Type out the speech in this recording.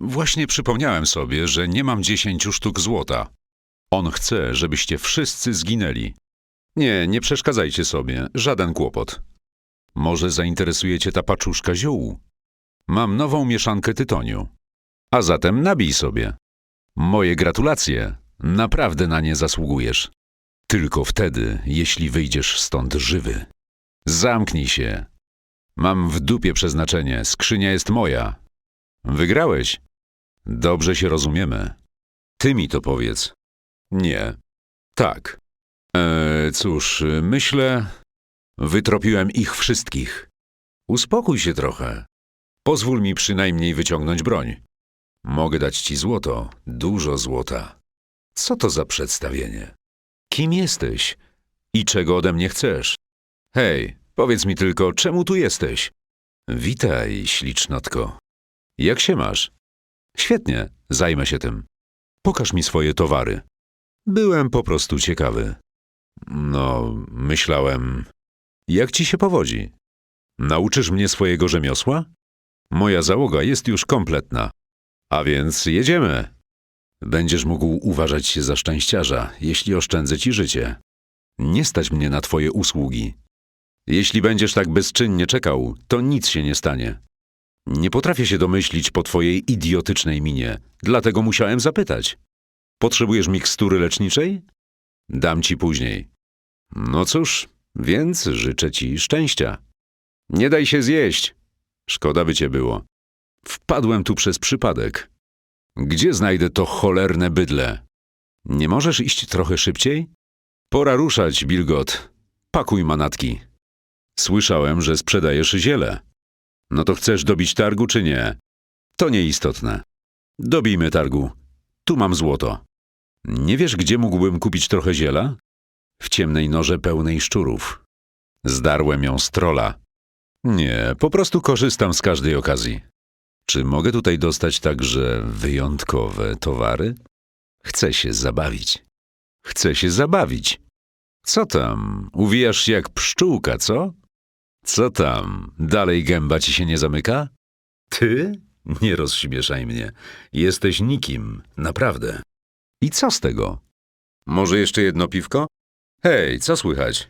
właśnie przypomniałem sobie, że nie mam dziesięciu sztuk złota. On chce, żebyście wszyscy zginęli. Nie, nie przeszkadzajcie sobie, żaden kłopot. Może zainteresuje cię ta paczuszka ziół? Mam nową mieszankę tytoniu. A zatem nabij sobie. Moje gratulacje. Naprawdę na nie zasługujesz. Tylko wtedy, jeśli wyjdziesz stąd żywy. Zamknij się. Mam w dupie przeznaczenie, skrzynia jest moja. Wygrałeś. Dobrze się rozumiemy. Ty mi to powiedz. Nie. Tak. E, cóż, myślę... Wytropiłem ich wszystkich. Uspokój się trochę. Pozwól mi przynajmniej wyciągnąć broń. Mogę dać ci złoto, dużo złota. Co to za przedstawienie? Kim jesteś? I czego ode mnie chcesz? Hej, powiedz mi tylko, czemu tu jesteś? Witaj, ślicznotko. Jak się masz? Świetnie, zajmę się tym. Pokaż mi swoje towary. Byłem po prostu ciekawy. No, myślałem. Jak ci się powodzi? Nauczysz mnie swojego rzemiosła? Moja załoga jest już kompletna. A więc jedziemy. Będziesz mógł uważać się za szczęściarza, jeśli oszczędzę ci życie. Nie stać mnie na twoje usługi. Jeśli będziesz tak bezczynnie czekał, to nic się nie stanie. Nie potrafię się domyślić po twojej idiotycznej minie, dlatego musiałem zapytać. Potrzebujesz mikstury leczniczej? Dam ci później. No cóż, więc życzę ci szczęścia. Nie daj się zjeść. Szkoda by cię było. Wpadłem tu przez przypadek. Gdzie znajdę to cholerne bydle? Nie możesz iść trochę szybciej? Pora ruszać, Bilgot. Pakuj manatki. Słyszałem, że sprzedajesz ziele. No to chcesz dobić targu, czy nie? To nieistotne. Dobijmy targu. Tu mam złoto. Nie wiesz, gdzie mógłbym kupić trochę ziela? W ciemnej norze pełnej szczurów. Zdarłem ją z trola. Nie, po prostu korzystam z każdej okazji. Czy mogę tutaj dostać także wyjątkowe towary? Chcę się zabawić. Chcę się zabawić. Co tam? Uwijasz się jak pszczółka, co? Co tam? Dalej gęba ci się nie zamyka? Ty? Nie rozśmieszaj mnie. Jesteś nikim, naprawdę. I co z tego? Może jeszcze jedno piwko? Hej, co słychać?